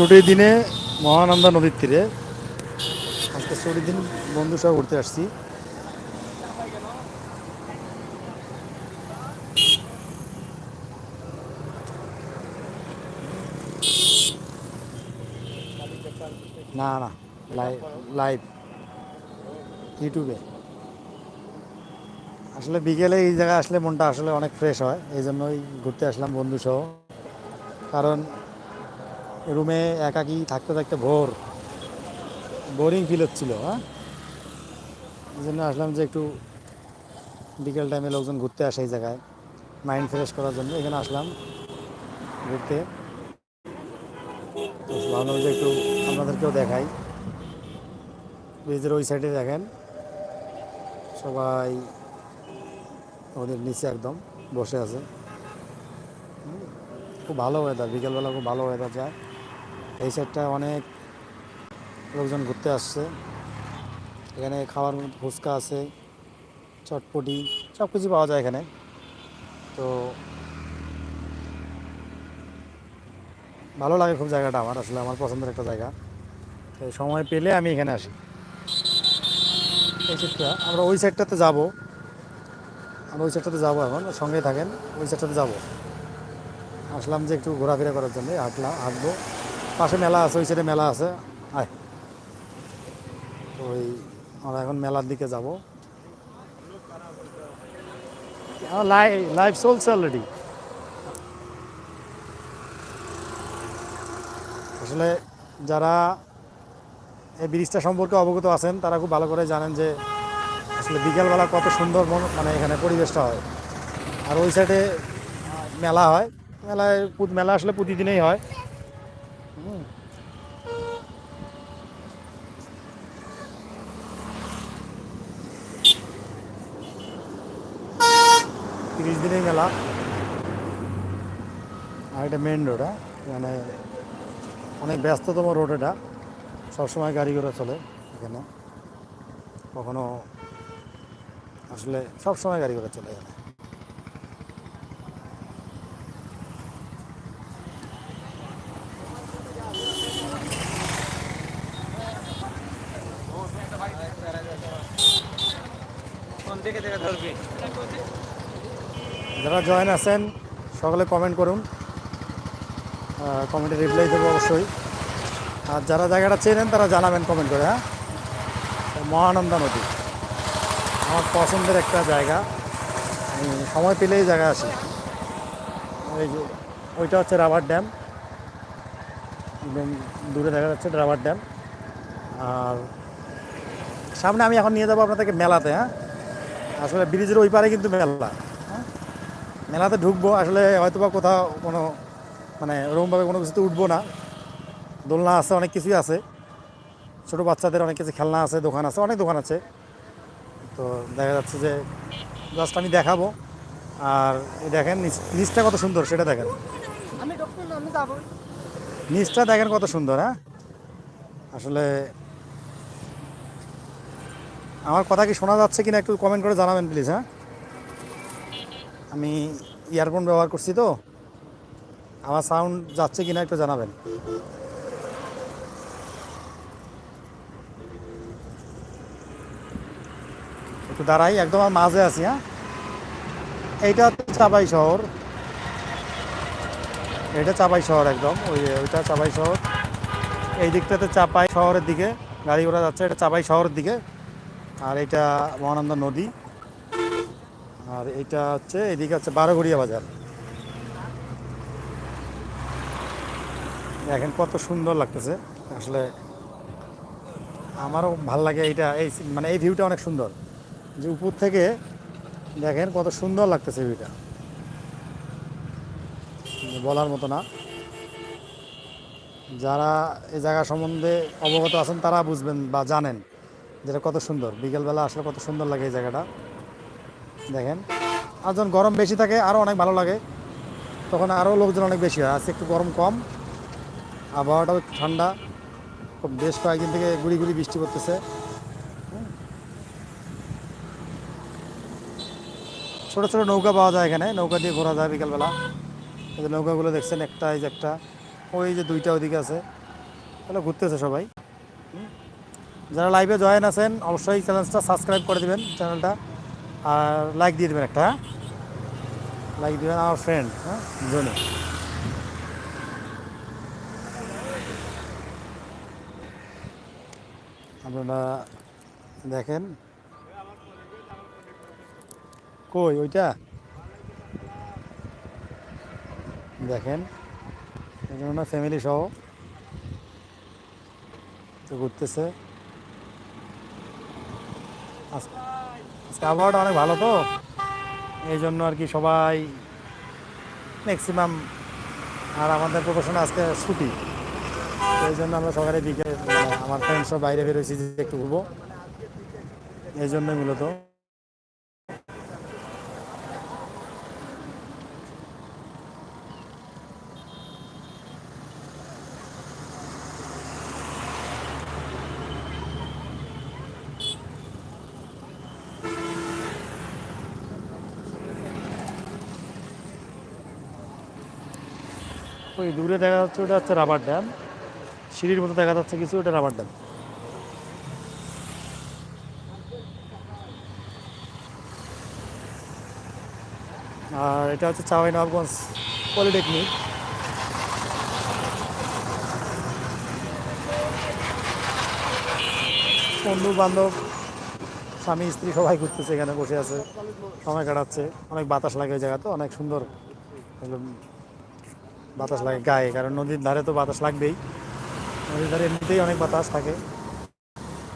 ছুটির দিনে মহানন্দা নদীর তীরে। আজকে ছুটির দিন বন্ধু সহ ঘুরতে আসছি। না না লাইভ লাইভ ইউটিউবে আসলে বিকেলে এই জায়গায় আসলে মনটা আসলে অনেক ফ্রেশ হয়, এই জন্যই ঘুরতে আসলাম বন্ধু সহ। কারণ রুমে একাকি থাকতে থাকতে ভোর বোরিং ফিল হচ্ছিল হ্যাঁ? জন্য আসলাম যে একটু বিকেল টাইমে লোকজন ঘুরতে আসে এই জায়গায় মাইন্ড ফ্রেশ করার জন্য। এখানে আসলাম ঘুরতে। ভাবলাম যে একটু আপনাদেরকেও দেখাই। ব্রিজের ওই সাইডে দেখেন, সবাই ওদের নিচে একদম বসে আছে। খুব ভালো ওয়েদার বিকেলবেলা খুব ভালো ওয়েদার যায়। এই সাইডটা অনেক লোকজন ঘুরতে আসছে। এখানে খাওয়ার ফুচকা আছে, চটপটি সব কিছু পাওয়া যায় এখানে। তো ভালো লাগে খুব জায়গাটা আমার, আসলে আমার পছন্দের একটা জায়গা। তো সময় পেলে আমি এখানে আসি। এই সাইডটা, আমরা ওই সাইডটাতে যাব। আমরা ওই সাইডটাতে যাব এখন সঙ্গে থাকেন, ওই সাইডটাতে যাব। আসলাম যে একটু ঘোরাফেরা করার জন্য হাঁটলাম হাঁটবো। পাশে মেলা আছে, ওই সাইডে মেলা আছে। ওই আমরা এখন মেলার দিকে যাব। লাইভ চলছে অলরেডি আসলে যারা এই ব্রিজটা সম্পর্কে অবগত আছেন, তারা খুব ভালো করে জানেন যে আসলে বিকেলবেলা কত সুন্দর মানে এখানে পরিবেশটা হয়। আর ওই সাইডে মেলা হয়। মেলায় মেলা আসলে প্রতিদিনেই হয়। তিরিশ দিনের মেলা। আর এটা মেন রোড হ্যাঁ? মানে অনেক ব্যস্ততম রোড এটা। সবসময় গাড়ি ঘোড়া চলে এখানে। কখনো আসলে সবসময় গাড়ি ঘোড়া চলে এখানে কোন দিকে থেকে ধরবি যারা জয়েন আছেন, সকলে কমেন্ট করুন। কমেন্টে রিপ্লাই দেবো অবশ্যই। আর যারা জায়গাটা চেনেন, তারা জানাবেন কমেন্ট করে হ্যাঁ? মহানন্দা নদী। আমার পছন্দের একটা জায়গা। আমি সময় পেলেই জায়গায় আসি। ওই যে, ওইটা হচ্ছে রাবার ড্যাম। একদম দূরে দেখা যাচ্ছে রাবার ড্যাম। আর সামনে আমি এখন নিয়ে যাব আপনাদেরকে মেলাতে হ্যাঁ? আসলে ব্রিজের ওই পারে কিন্তু মেলা। মেলাতে ঢুকবো আসলে হয়তো বা কোথাও কোনো মানে ওরকমভাবে কোনো কিছুতে উঠবো না। দোলনা আছে অনেক কিছুই আছে। ছোটো বাচ্চাদের অনেক কিছু খেলনা আছে দোকান আছে অনেক দোকান আছে। তো দেখা যাচ্ছে যে জাস্ট আমি দেখাবো। আর দেখেন নিচ- নিচটা কত সুন্দর সেটা দেখেন। নিচটা দেখেন কত সুন্দর হ্যাঁ? আসলে আমার কথা কি শোনা যাচ্ছে কিনা একটু কমেন্ট করে জানাবেন প্লিজ হ্যাঁ? আমি ইয়ারফোন ব্যবহার করছি তো। আমার সাউন্ড যাচ্ছে কিনা একটু জানাবেন। একটু দাঁড়াই, একদম আমার মাঝে আছি হ্যাঁ? এইটা চাপাই শহর। এটা চাপাই শহর একদম, ওই ওইটা চাপাই শহর। এই দিকটাতে চাপাই শহরের দিকে, গাড়ি ঘোড়া যাচ্ছে, এটা চাপাই শহরের দিকে। আর এটা মহানন্দা নদী। আর এটা হচ্ছে, এদিকে হচ্ছে বারোঘড়িয়া বাজার। দেখেন কত সুন্দর লাগতেছে। আসলে আমারও ভালো লাগে এইটা, এই মানে এই ভিউটা অনেক সুন্দর। যে উপর থেকে দেখেন কত সুন্দর লাগতেছে ভিউটা বলার মতো না। যারা এই জায়গা সম্বন্ধে অবগত আছেন তারা বুঝবেন বা জানেন যেটা কত সুন্দর। বিকেলবেলা আসলে কত সুন্দর লাগে এই জায়গাটা। দেখেন। আর যখন গরম বেশি থাকে আরও অনেক ভালো লাগে। তখন আরও লোকজন অনেক বেশি হয়। আজকে একটু গরম কম, আবহাওয়াটাও ঠান্ডা। খুব বেশ কয়েকদিন থেকে গুড়ি গুড়ি বৃষ্টি পড়তেছে। ছোট ছোট নৌকা পাওয়া যায় এখানে। নৌকা দিয়ে ঘোরা যায় বিকালবেলা। এই যে নৌকাগুলো দেখছেন, একটা এই যে একটা, ওই যে দুইটা ওইদিকে আছে। তাহলে ঘুরতেছে সবাই। যারা লাইভে জয়েন আছেন, অবশ্যই চ্যানেলটা সাবস্ক্রাইব করে দেবেন, চ্যানেলটা। আর লাইক দিয়ে দেবেন একটা হ্যাঁ? লাইক দিবেন আমার ফ্রেন্ড হ্যাঁ? জনি আপনারা দেখেন। কই, ওইটা? দেখেন এজন্য ফ্যামিলি সহ। তো ঘুরতেছে। আজ- আজকে আবহাওয়াটা অনেক ভালো তো? এই জন্য আর কি সবাই ম্যাক্সিমাম আর আমাদের প্রফেশনে আজকে ছুটি। এই জন্য আমরা সকালে মানে আমার ফ্রেন্ডস বাইরে বেরোছি যে একটু ঘুরবো। এই জন্যই মূলত। ওই দূরে দেখা যাচ্ছে ওটা হচ্ছে রাবার ড্যাম সিঁড়ির মতো দেখা যাচ্ছে কিছু, ওটা রাবার ড্যাম আর এটা হচ্ছে চাওয়াই নবাবগঞ্জ পলিটেকনিক। বন্ধু বান্ধব, স্বামী, স্ত্রী সবাই ঘুরতেছে এখানে বসে আছে, সময় কাটাচ্ছে। অনেক বাতাস লাগে ওই জায়গা তো অনেক সুন্দর। বাতাস লাগে গায়ে, কারণ নদীর ধারে তো বাতাস লাগবেই। নদীর ধারে এমনিতেই অনেক বাতাস থাকে।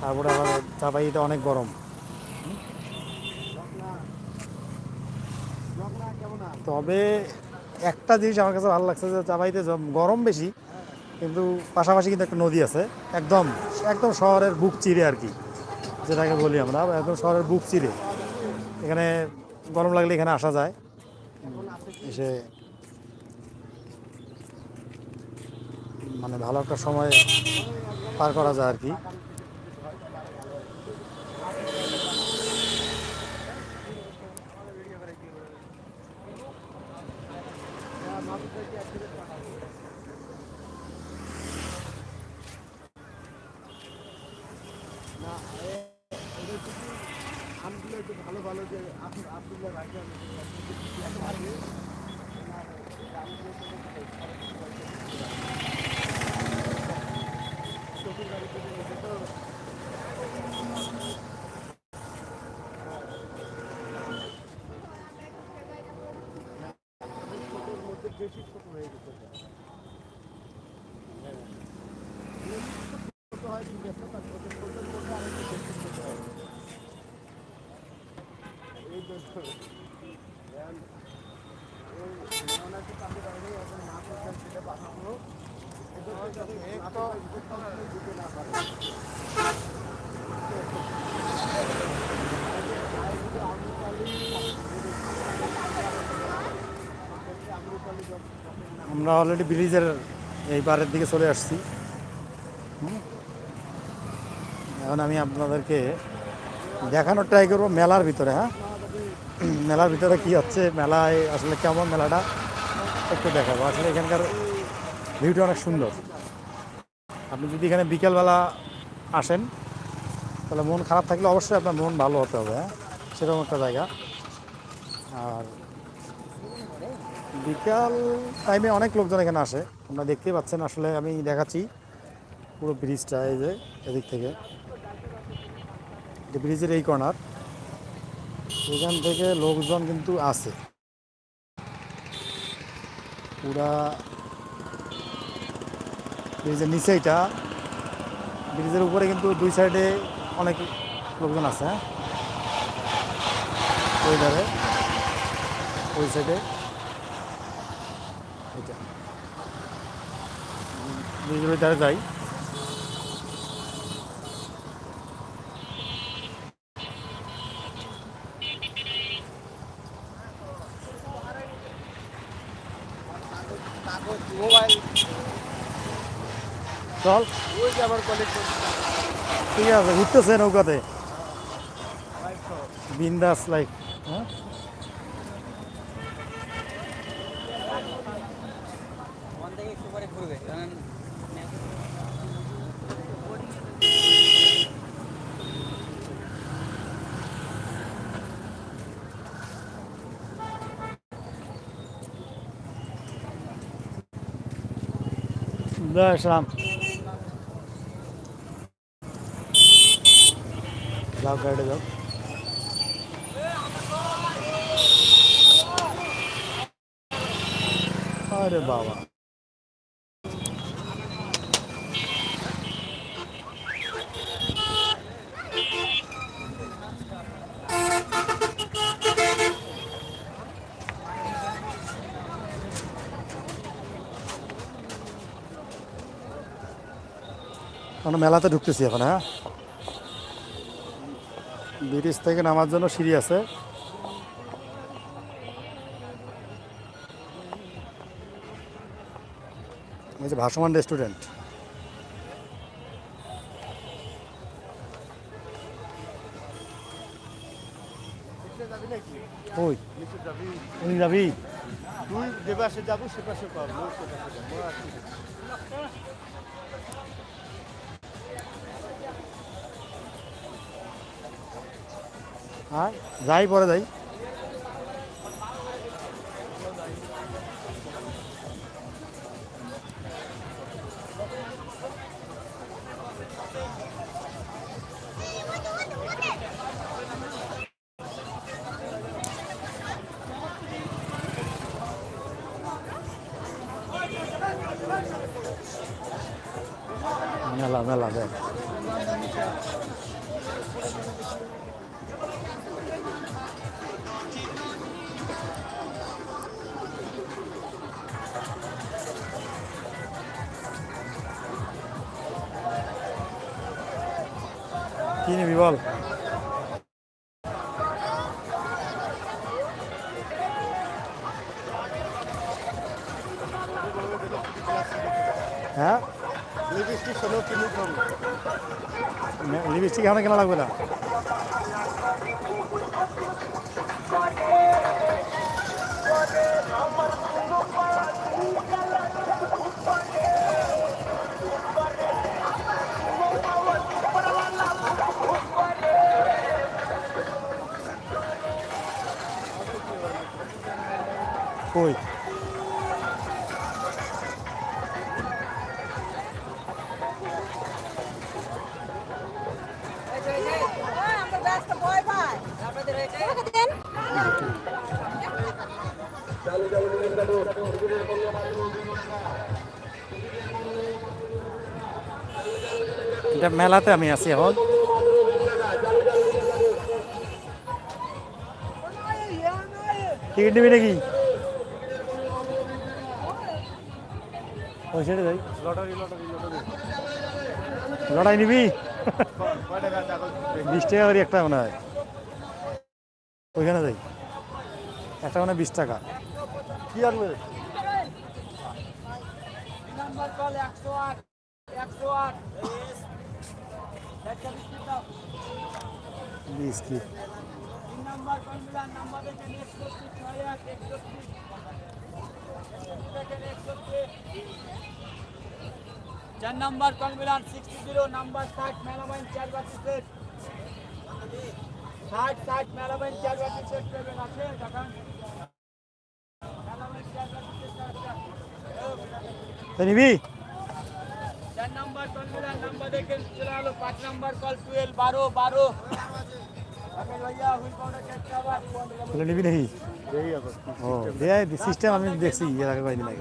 তারপরে আবার চাপাইতে অনেক গরম। তবে একটা জিনিস আমার কাছে ভালো লাগছে যে চাপাইতে গরম বেশি, কিন্তু পাশাপাশি কিন্তু একটা নদী আছে। একদম একদম শহরের বুক চিরে আর কি, যেটাকে বলি আমরা। একদম শহরের বুক চিরে। এখানে গরম লাগলে এখানে আসা যায়। এসে মানে ভালো একটা সময় পার করা যায় আর কি। বেশি ছোট হয়ে গেছে। হয় ঠিক আছে তার ছোট ছোট ছোট আরেকটু বেশি ছোট এই জন্য আমরা অলরেডি ব্রিজের এই পারের দিকে চলে আসছি। এখন আমি আপনাদেরকে দেখানোর ট্রাই করব মেলার ভিতরে হ্যাঁ? মেলার ভিতরে কি হচ্ছে, মেলায় আসলে কেমন মেলাটা একটু দেখাবো। আসলে এখানকার ভিউটা অনেক সুন্দর। আপনি যদি এখানে বিকেলবেলা আসেন, তাহলে মন খারাপ থাকলে অবশ্যই আপনার মন ভালো হতে হবে হ্যাঁ? সেরকম একটা জায়গা। আর বিকাল টাইমে অনেক লোকজন এখানে আসে। আপনারা দেখতেই পাচ্ছেন, আসলে আমি দেখাচ্ছি পুরো ব্রিজটা এই যে, এদিক থেকে। ব্রিজের এই কর্নার এখান থেকে লোকজন কিন্তু আসে। পুরা ব্রিজের নিচে এটা। ব্রিজের উপরে কিন্তু দুই সাইডে অনেক লোকজন আছে হ্যাঁ? ওই ওই সাইডে এটা। যাই। চল। ঠিক আছে ঘুরতেছে নৌকাতে। বিন্দাস লাইক হ্যাঁ ওখান থেকে একটু পরে ঘুরবে কারণ আসসালাম যাও গাড়িতে যাও। আরে বাবা। মেলাতে ঢুকতেছি এখন হ্যাঁ? ব্রিটিশ থেকে নামার জন্য সিঁড়ি আছে। ভাসমান রেস্টুরেন্ট। উনি যাবি? তুই যে পাশে যাব সে পাশে পাবো যাই পরে যাই। মেলা মেলা দেখ। কি বল। হ্যাঁ? লিপস্টিক এখানে কেনা লাগবে না? আমরা এটা মেলাতে আমি আছি এখন। টিকিট নিবি নাকি? ওই যাই লটারি লটারি লটারি। লড়াই নিবি? বিশ টাকা করে একটা মনে হয়। ওইখানে যাই একটা মানে বিশ টাকা। কি আট বিস্কিট। নাম্বার চার নাম্বার কল মিলান সিক্সটি জিরো নাম্বার ষাট মেলামাইন চার বাটি সেট ষাট ষাট মেলামাইন চার বাটি সেট পেবেন আছে দেখান মেলামাইন চার বাটি সেট আছে। তো নিবি? চার নাম্বার কল মিলান নাম্বার দেখেন চলে আলো পাঁচ নাম্বার কল টুয়েলভ বারো বারো। আগে ভাইয়া হুইল পাউডার চারটা আবার তাহলে নিবি নাকি? এই আবার। ও দেয় সিস্টেম আমি দেখছি এর আগে। কয়দিন আগে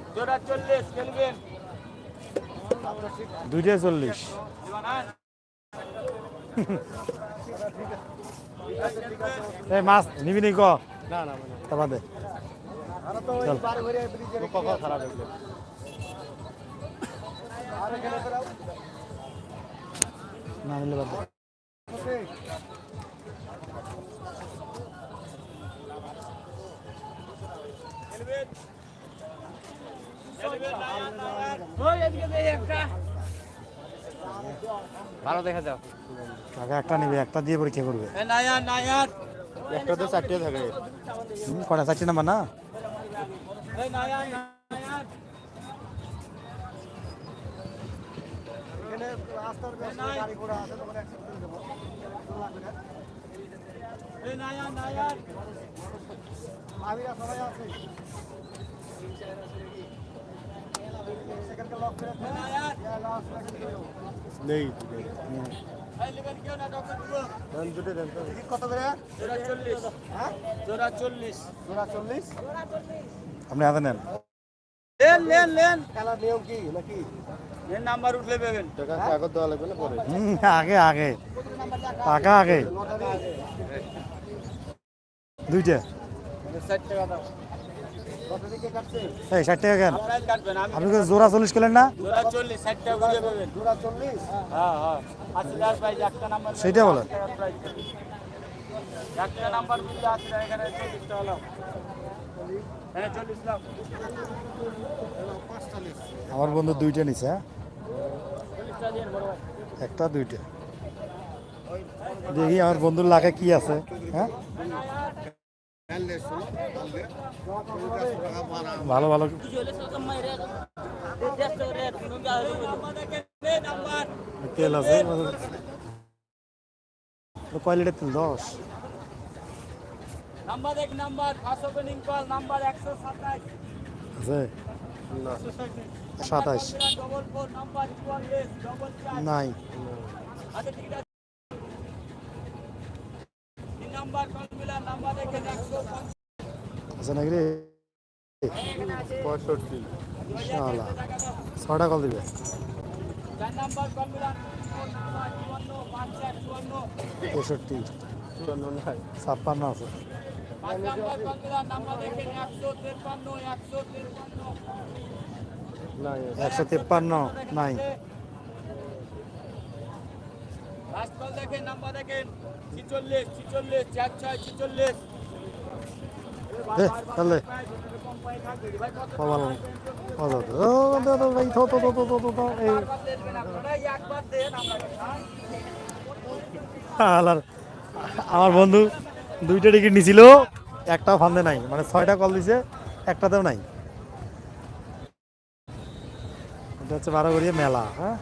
জোড়া চল্লিশ এই মাছ নিবি না না মানে। হয়ে না নিলে বাদে। ওকে খেলবেন ওই এদিকে দে একটা ভালো দেখা যাও। কাকা একটা নেবে একটা দিয়ে পরীক্ষা করবে। একটা তো চারটে থাকে। কটা? চারটি নাম্বার না? নায়ার সবাই আছে। নেই হ্যাঁ? আপনি হাতে নেন। লেন লেন লেন খেলার নিয়ম কি নাকি? এর নাম্বার উঠলে পাবেন। টাকা কাগজ দেওয়া লাগবে না পরে? আগে আগে। টাকা আগে। দুইটা। টাকা দাও। এই ষাট টাকা কেন? আপনি জোড়া চল্লিশ করলেন না? চল্লিশ হ্যাঁ হ্যাঁ। সেইটা বলেন। টাকা লাও হ্যাঁ আমার বন্ধু দুইটা নিছে হ্যাঁ? একটা দুইটা। দেখি আমার বন্ধুর লাখে কি আছে হ্যাঁ? ভালো ভালো। নাম্বার তেল আছে। কয় লিটার তেল? দশ। নাম্বার এক number first opening call number একশো সাতাশ। আছে? সাতাশ। নাই আচ্ছা ঠিক আছে তিন নাম্বার কল মিলার নাম্বার দেখেন একশো আছে নাকি রে পঁয়ষট্টি। শালা ছটা কল দিবে। তেষট্টি নাই। ছাপ্পান্ন আছে। একশো তেপ্পান্ন নাই। লাস্ট দেখেন নাম্বার দেখেন। ছিচল্লিশ ছিচল্লিশ চার ছয় ছিচল্লিশ। আমরা বন্ধু দুইটা টিকিট নিছিল একটাও ফান্দে নাই মানে ছয়টা কল দিছে একটাতেও নাই। এটা হচ্ছে বারোগড়িয়া মেলা হ্যাঁ?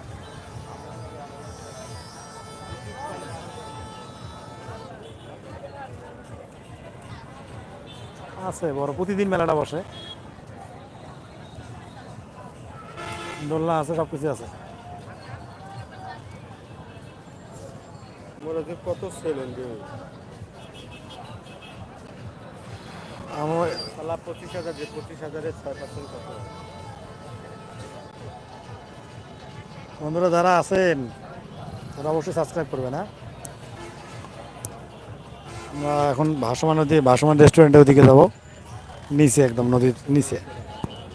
আছে বড় প্রতিদিন মেলাটা বসে। দোলনা আছে সব কিছু আছে কত সেলেন আমার সালা পঁচিশ হাজার যে পঁচিশ হাজারের ছয় পার্সেন্ট কত? বন্ধুরা যারা আছেন তারা অবশ্যই সাবস্ক্রাইব করবেন হ্যাঁ? আমরা এখন ভাসমান নদী ভাসমান রেস্টুরেন্টের ওদিকে যাব। নিচে একদম নদীর নিচে।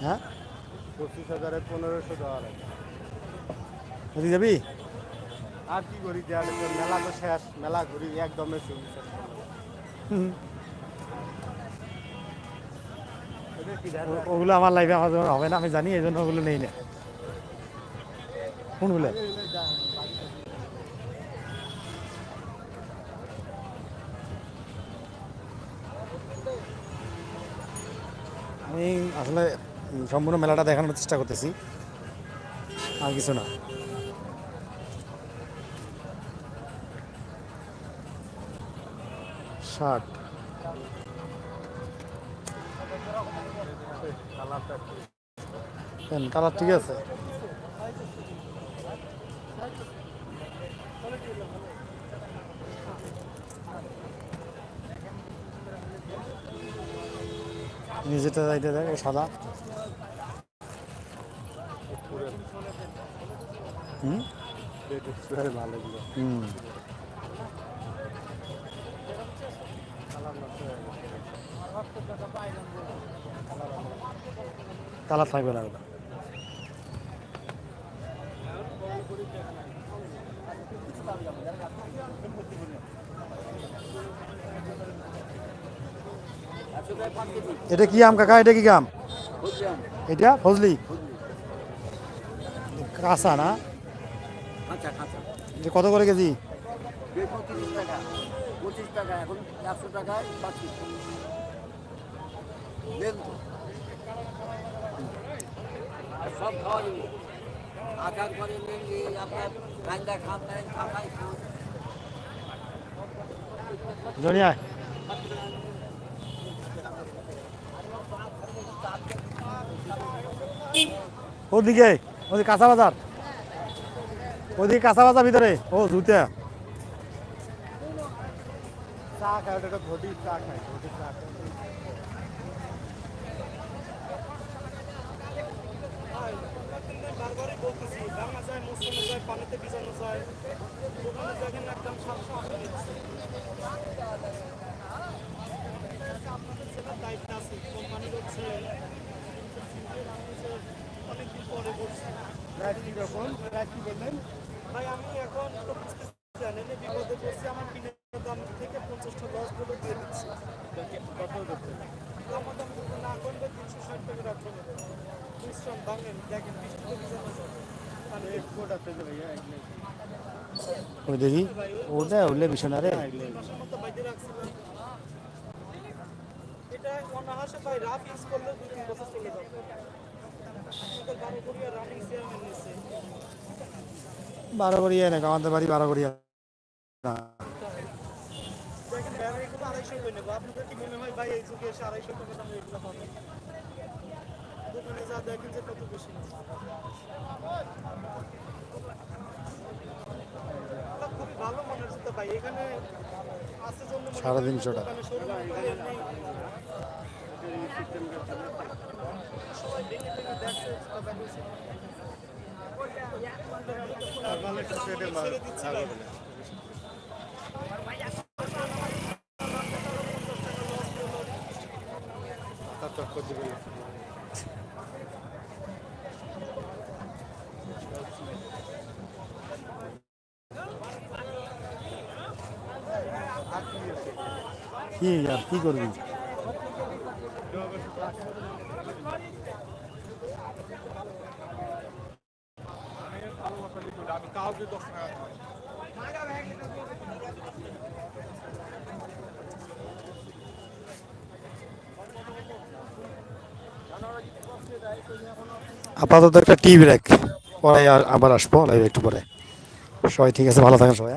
হ্যাঁ? পঁচিশ হাজারের পনেরোশো দেওয়া নদী যাবি? আর কি করি দেওয়া মেলা তো শেষ মেলা ঘুরি একদমে? ও- ওগুলো আমার লাইফে আমার হবে না আমি জানি এই জন্য ওগুলো নেই না। কোনগুলো? আমি আসলে সম্পূর্ণ মেলাটা দেখানোর চেষ্টা করতেছি। আর কিছু না। পেন কালার ঠিক আছে? নিজেটা যাইতে দেখ সাদা। হুম? হুম। কালার থাকবে না এটা কি আম কাকা? এটা কি আম? এটা ফজলি। কাঁচা না? যে কত করে কেজি? সব খাওয়া যাবে। করে নেন আপনার রান্না খান খান ওদিকে ওদিকে কাঁচা বাজার। ওদিকে কাঁচা বাজার ভিতরে। ও জুতা বারবারই বলতেছি রান্না যায় মশলানো যায়, পানিতে ভিজানো যায় একদম সাতশো আশি দিচ্ছে আপনাদের সেটার দায়িত্ব আছে কোম্পানির হচ্ছে অনেকদিন পরে বলছি প্রাইস কি রকম প্রাইস কি বললেন ভাই আমি এখন তো বুঝতেছি জানেন এই বিপদে পড়ছি আমার কিনের দাম থেকে পঞ্চাশটা লস বলে দিয়ে দিচ্ছি কত করতে আমার দাম যদি না করবে তিনশো ষাট টাকা রাখতে হবে মিশ্রণ ভাঙেন দেখেন বৃষ্টিতে ভিজানো যায় তাহলে এক্সপোর্ট আছে যে ভাইয়া এগুলো ওই দেখি ওটা উঠলে বিষয় না রে তিন মাসের মতো বাইরে রাখছিলাম এটা অনাহাসে ভাই রাফ ইউজ করলে দুই তিন বছর চলে যাবে আমাদের বারো কোরিয়া রানিং চেয়ারম্যান নিচ্ছে বারো করিয়া না আমাদের বাড়ি বারো করিয়া দেখেন যে কত বেশি সাড়ে তিনশো টাকা। দোকানে কি করবি? আপাতত একটা টি ব্রেক পরে আবার আসব লাইভ একটু পরে। সবাই ঠিক আছে? ভালো থাকেন সবাই